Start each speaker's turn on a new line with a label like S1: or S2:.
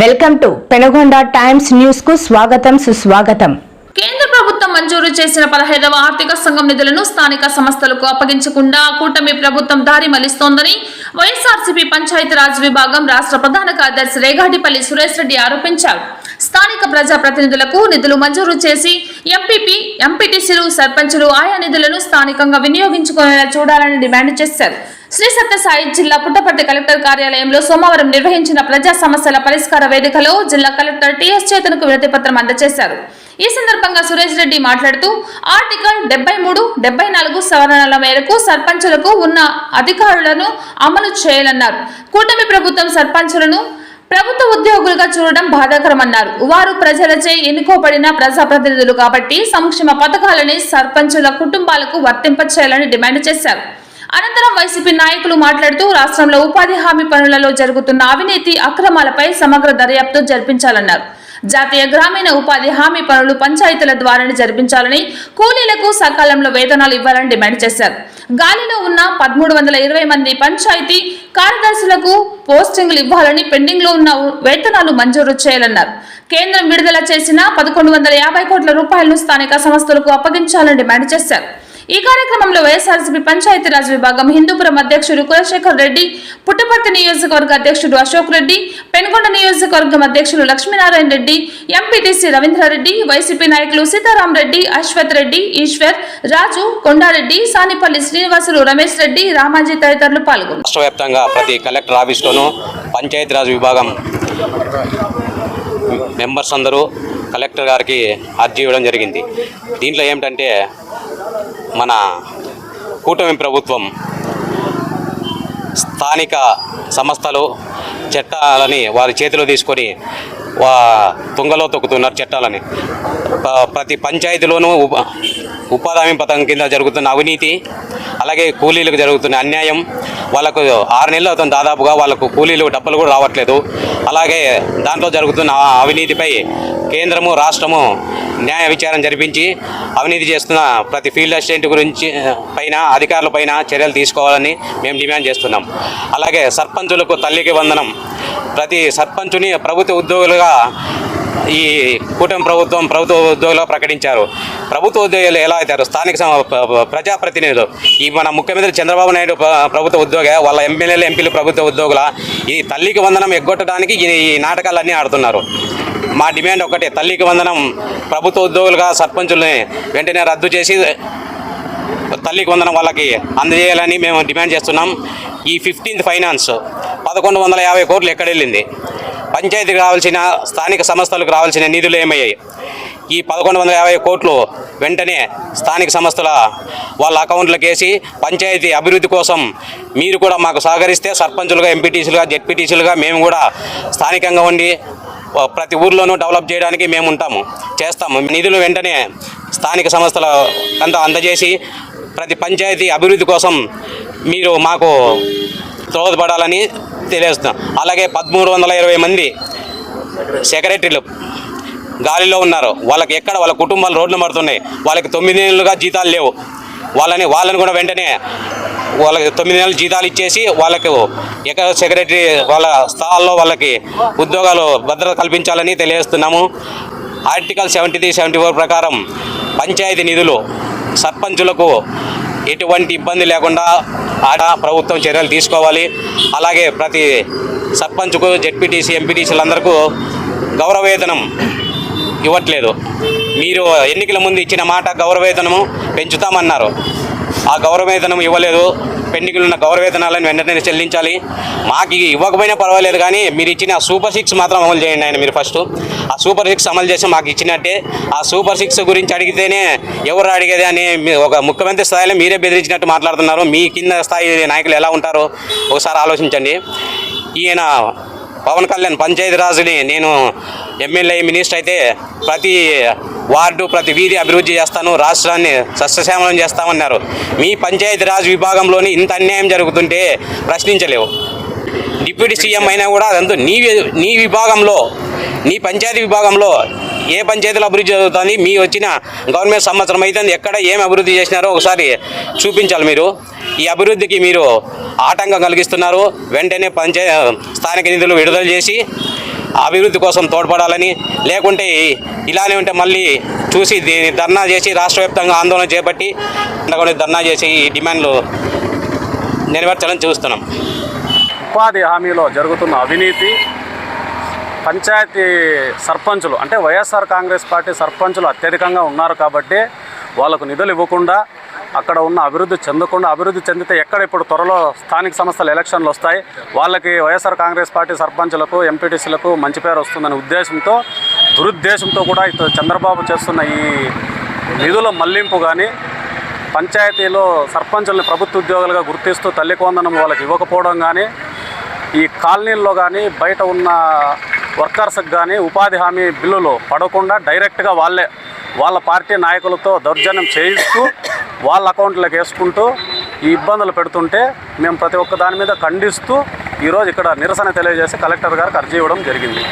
S1: Welcome to Penagonda times న్యూస్కు స్వాగతం సుస్వాగతం.
S2: కేంద్ర ప్రభుత్వం మంజూరు చేసిన పదహైదవ ఆర్థిక సంఘం నిధులను స్థానిక సంస్థలకు అప్పగించకుండా కూటమి ప్రభుత్వం దారి మళ్ళిస్తోందని వైఎస్ఆర్సీపీ పంచాయతీరాజ్ విభాగం రాష్ట్ర ప్రధాన కార్యదర్శి రేగాడిపల్లి సురేష్ రెడ్డి ఆరోపించారు. స్థానిక ప్రజాప్రతినిధులకు నిధులు మంజూరు చేసి ఎంపీపీ ఎంపీటీసీలు సర్పంచులు ఆయా నిధులను స్థానికంగా వినియోగించుకునేలా చూడాలని డిమాండ్ చేశారు. శ్రీ సత్యసాయి జిల్లా పుట్టపర్తి కలెక్టర్ కార్యాలయంలో సోమవారం నిర్వహించిన ప్రజా సమస్యల పరిష్కార వేదికలో జిల్లా కలెక్టర్ టిఎస్ చేతనకు వినతిపత్రం అందజేశారు. ఈ సందర్భంగా సురేష్ రెడ్డి మాట్లాడుతూ ఆర్టికల్ డెబ్బై మూడు డెబ్బై నాలుగు సవరణల మేరకు సర్పంచులకు ఉన్న అధికారులను అమలు చేయాలన్నారు. కూటమి ప్రభుత్వం సర్పంచులను ప్రభుత్వ ఉద్యోగులుగా చూడడం బాధాకరమన్నారు. వారు ప్రజలచే ఎన్నుకోబడిన ప్రజాప్రతినిధులు కాబట్టి సంక్షేమ పథకాలని సర్పంచుల కుటుంబాలకు వర్తింపచేయాలని డిమాండ్ చేశారు. అనంతరం వైసీపీ నాయకులు మాట్లాడుతూ రాష్ట్రంలో ఉపాధి హామీ పనులలో జరుగుతున్న అవినీతి అక్రమాలపై సమగ్ర దర్యాప్తు జరిపించాలన్నారు. జాతీయ గ్రామీణ ఉపాధి హామీ పనులు పంచాయతీల ద్వారానే జరిపించాలని కూలీలకు సకాలంలో వేతనాలు ఇవ్వాలని డిమాండ్ చేశారు. గాలిలో ఉన్న పదమూడు వందల ఇరవై మంది పంచాయతీ కార్యదర్శులకు పోస్టింగ్లు ఇవ్వాలని పెండింగ్లో ఉన్న వేతనాలు మంజూరు చేయాలన్నారు. కేంద్రం విడుదల చేసిన పదకొండు వందల యాభై కోట్ల రూపాయలను స్థానిక సంస్థలకు అప్పగించాలని డిమాండ్ చేశారు. ఈ కార్యక్రమంలో వైఎస్ఆర్సీపీ పంచాయతీరాజ్ విభాగం హిందూపురం అధ్యక్షుడు కులశేఖర్ రెడ్డి పుట్టపర్తి నియోజకవర్గ అధ్యక్షుడు అశోక్ రెడ్డి పెనుగొండ నియోజకవర్గం అధ్యక్షులు లక్ష్మీనారాయణ రెడ్డి ఎంపీటీసీ రవీంద్రారెడ్డి వైసీపీ నాయకులు సీతారాం రెడ్డి అశ్వత్ రెడ్డి ఈశ్వర్ రాజు కొండారెడ్డి సానిపల్లి శ్రీనివాసులు రమేష్ రెడ్డి రామాజీ తదితరులు పాల్గొన్నారు.
S3: రాష్ట్ర వ్యాప్తంగా ప్రతి కలెక్టర్ ఆఫీస్లోనూ పంచాయతీరాజ్ విభాగం మెంబర్స్ అందరూ కలెక్టర్ గారికి అర్జీ ఇవ్వడం జరిగింది. దీంట్లో ఏమిటంటే మన కూటమి ప్రభుత్వం స్థానిక సంస్థలు చట్టాలని వారి చేతిలో తీసుకొని వా తుంగలో తొక్కుతున్నారు చట్టాలని. ప్రతి పంచాయతీలోనూ ఉపాధి హామీ పథకం కింద జరుగుతున్న అవినీతి అలాగే కూలీలకు జరుగుతున్న అన్యాయం వాళ్ళకు ఆరు నెలలు అవుతుంది దాదాపుగా వాళ్ళకు కూలీలు డబ్బులు కూడా రావట్లేదు. అలాగే దాంట్లో జరుగుతున్న అవినీతిపై కేంద్రము రాష్ట్రము న్యాయ విచారం జరిపించి అవినీతి చేస్తున్న ప్రతి ఫీల్డ్ అసిస్టెంట్ గురించి పైన అధికారుల పైన చర్యలు తీసుకోవాలని మేము డిమాండ్ చేస్తున్నాం. అలాగే సర్పంచులకు తల్లికి వందనం. ప్రతి సర్పంచుని ప్రభుత్వ ఉద్యోగులుగా ఈ కూటమి ప్రభుత్వం ప్రభుత్వ ఉద్యోగులుగా ప్రకటించారు. ప్రభుత్వ ఉద్యోగులు ఎలా అవుతారు? స్థానిక ప్రజాప్రతినిధులు. ఈ మన ముఖ్యమంత్రి చంద్రబాబు నాయుడు ప్రభుత్వ ఉద్యోగ వాళ్ళ ఎమ్మెల్యేలు ఎంపీలు ప్రభుత్వ ఉద్యోగుల ఈ తల్లికి వందనం ఎగ్గొట్టడానికి ఈ ఈ నాటకాలన్నీ ఆడుతున్నారు. మా డిమాండ్ ఒకటే తల్లికి వందనం ప్రభుత్వ ఉద్యోగులుగా సర్పంచుల్ని వెంటనే రద్దు చేసి తల్లికి వందనం వాళ్ళకి అందజేయాలని మేము డిమాండ్ చేస్తున్నాం. ఈ ఫిఫ్టీన్త్ ఫైనాన్స్ పదకొండు వందల యాభై కోట్లు ఎక్కడెళ్ళింది పంచాయతీకి రావాల్సిన స్థానిక సంస్థలకు రావాల్సిన నిధులు ఏమయ్యాయి? ఈ పదకొండు వందల యాభై కోట్లు వెంటనే స్థానిక సంస్థల వాళ్ళ అకౌంట్లకు వేసి పంచాయతీ అభివృద్ధి కోసం మీరు కూడా మాకు సహకరిస్తే సర్పంచులుగా ఎంపీటీసీలుగా జెడ్పీటీసీలుగా మేము కూడా స్థానికంగా ఉండి ప్రతి ఊర్లోనూ డెవలప్ చేయడానికి మేము ఉంటాము చేస్తాము. నిధులు వెంటనే స్థానిక సంస్థల అంతా అందజేసి ప్రతి పంచాయతీ అభివృద్ధి కోసం మీరు మాకు దోహదపడాలని తెలియజేస్తున్నాం. అలాగే పదమూడు వందల ఇరవై మంది సెక్రటరీలు గాలిలో ఉన్నారు. వాళ్ళకి ఎక్కడ వాళ్ళ కుటుంబాలు రోడ్లు పడుతున్నాయి వాళ్ళకి తొమ్మిది నెలలుగా జీతాలు లేవు. వాళ్ళని వాళ్ళని కూడా వెంటనే వాళ్ళకి తొమ్మిది నెలలు జీతాలు ఇచ్చేసి వాళ్ళకు ఎక్కడ సెక్రటరీ వాళ్ళ స్థలాల్లో వాళ్ళకి ఉద్యోగాలు భద్రత కల్పించాలని తెలియజేస్తున్నాము. Article seventy three seventy four ప్రకారం పంచాయతీ నిధులు సర్పంచులకు ఎటువంటి ఇబ్బంది లేకుండా ఆడ ప్రభుత్వం చర్యలు తీసుకోవాలి. అలాగే ప్రతి సర్పంచ్కు జెడ్పీటీసీ ఎంపీటీసీలందరికీ గౌరవవేతనం ఇవ్వట్లేదు. మీరు ఎన్నికల ముందు ఇచ్చిన మాట గౌరవవేతనము పెంచుతామన్నారు. ఆ గౌరవేతనం ఇవ్వలేదు. పెండింగ్లు ఉన్న గౌరవేతనాలను వెంటనే చెల్లించాలి. మాకు ఇవ్వకపోయినా పర్వాలేదు కానీ మీరు ఇచ్చిన సూపర్ సిక్స్ మాత్రం అమలు చేయండి ఆయన మీరు ఫస్ట్. ఆ సూపర్ సిక్స్ అమలు చేసి మాకు ఇచ్చినట్టే ఆ సూపర్ సిక్స్ గురించి అడిగితేనే ఎవరు అడిగేది అని ఒక ముఖ్యమంత్రి స్థాయిలో మీరే బెదిరించినట్టు మాట్లాడుతున్నారు. మీ కింద స్థాయి నాయకులు ఎలా ఉంటారో ఒకసారి ఆలోచించండి. ఈయన పవన్ కళ్యాణ్ పంచాయతీరాజుని నేను ఎమ్మెల్యే మినిస్టర్ అయితే ప్రతి వార్డు ప్రతి వీధి అభివృద్ధి చేస్తాను రాష్ట్రాన్ని సస్యశ్యామలం చేస్తామన్నారు. మీ పంచాయతీరాజ్ విభాగంలోని ఇంత అన్యాయం జరుగుతుంటే ప్రశ్నించలేవు. డిప్యూటీ సీఎం అయినా కూడా అదంతా నీ వి- నీ విభాగంలో నీ పంచాయతీ విభాగంలో ఏ పంచాయతీలో అభివృద్ధి జరుగుతుంది మీ వచ్చిన గవర్నమెంట్ సంవత్సరం అయితే ఎక్కడ ఏం అభివృద్ధి చేసినారో ఒకసారి చూపించాలి మీరు. ఈ అభివృద్ధికి మీరు ఆటంకం కలిగిస్తున్నారు. వెంటనే పంచాయ స్థానిక నిధులు విడుదల చేసి అభివృద్ధి కోసం తోడ్పడాలని లేకుంటే ఇలానే ఉంటే మళ్ళీ చూసి దీన్ని ధర్నా చేసి రాష్ట్ర వ్యాప్తంగా ఆందోళన చేపట్టి ఉండకుండా ధర్నా చేసి ఈ డిమాండ్లు నెరవేర్చాలని చూస్తున్నాం.
S4: ఉపాధి హామీలో జరుగుతున్న అవినీతి పంచాయతీ సర్పంచులు అంటే వైఎస్ఆర్ కాంగ్రెస్ పార్టీ సర్పంచులు అత్యధికంగా ఉన్నారు కాబట్టి వాళ్ళకు నిధులు ఇవ్వకుండా అక్కడ ఉన్న అభివృద్ధి చెందకుండా అభివృద్ధి చెందితే ఎక్కడ ఇప్పుడు త్వరలో స్థానిక సంస్థల ఎలక్షన్లు వస్తాయి. వాళ్ళకి వైఎస్ఆర్ కాంగ్రెస్ పార్టీ సర్పంచులకు ఎంపీటీసీలకు మంచి పేరు వస్తుందనే ఉద్దేశంతో దురుద్దేశంతో కూడా చంద్రబాబు చేస్తున్న ఈ నిధుల మళ్ళింపు కానీ పంచాయతీలో సర్పంచుల్ని ప్రభుత్వ ఉద్యోగులుగా గుర్తిస్తూ తల్లి కొందనం వాళ్ళకి ఇవ్వకపోవడం కానీ ఈ కాలనీల్లో కానీ బయట ఉన్న వర్కర్స్కి కానీ ఉపాధి హామీ బిల్లులు పడకుండా డైరెక్ట్గా వాళ్ళే వాళ్ళ పార్టీ నాయకులతో దౌర్జన్యం చేయిస్తూ వాళ్ళ అకౌంట్లోకి వేసుకుంటూ ఈ ఇబ్బందులు పెడుతుంటే మేము ప్రతి ఒక్క దాని మీద ఖండిస్తూ ఈరోజు ఇక్కడ నిరసన తెలియజేసి కలెక్టర్ గారికి అర్జీ ఇవ్వడం జరిగింది.